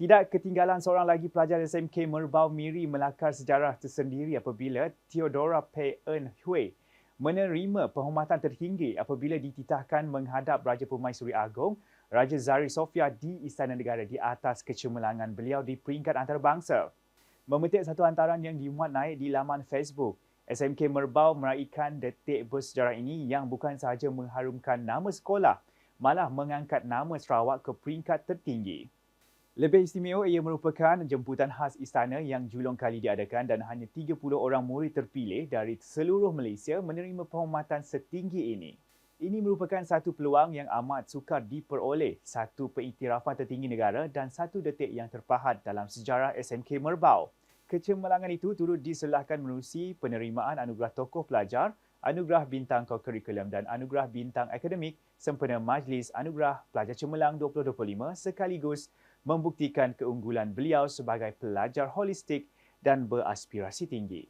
Tidak ketinggalan seorang lagi pelajar SMK Merbau Miri melakar sejarah tersendiri apabila Theodora Pei Eun Hui menerima penghormatan tertinggi apabila dititahkan menghadap Raja Permaisuri Agong Raja Zari Sofia di Istana Negara di atas kecemerlangan beliau di peringkat antarabangsa. Memetik satu hantaran yang dimuat naik di laman Facebook, SMK Merbau meraihkan detik bersejarah ini yang bukan sahaja mengharumkan nama sekolah, malah mengangkat nama Sarawak ke peringkat tertinggi. Lebih istimewa ia merupakan jemputan khas istana yang julung kali diadakan dan hanya 30 orang murid terpilih dari seluruh Malaysia menerima penghormatan setinggi ini. Ini merupakan satu peluang yang amat sukar diperoleh, satu pengiktirafan tertinggi negara dan satu detik yang terpahat dalam sejarah SMK Merbau. Kecemerlangan itu turut diselahkan menerusi penerimaan anugerah tokoh pelajar, anugerah bintang kokurikulum dan anugerah bintang akademik sempena Majlis Anugerah Pelajar Cemerlang 2025 sekaligus membuktikan keunggulan beliau sebagai pelajar holistik dan beraspirasi tinggi.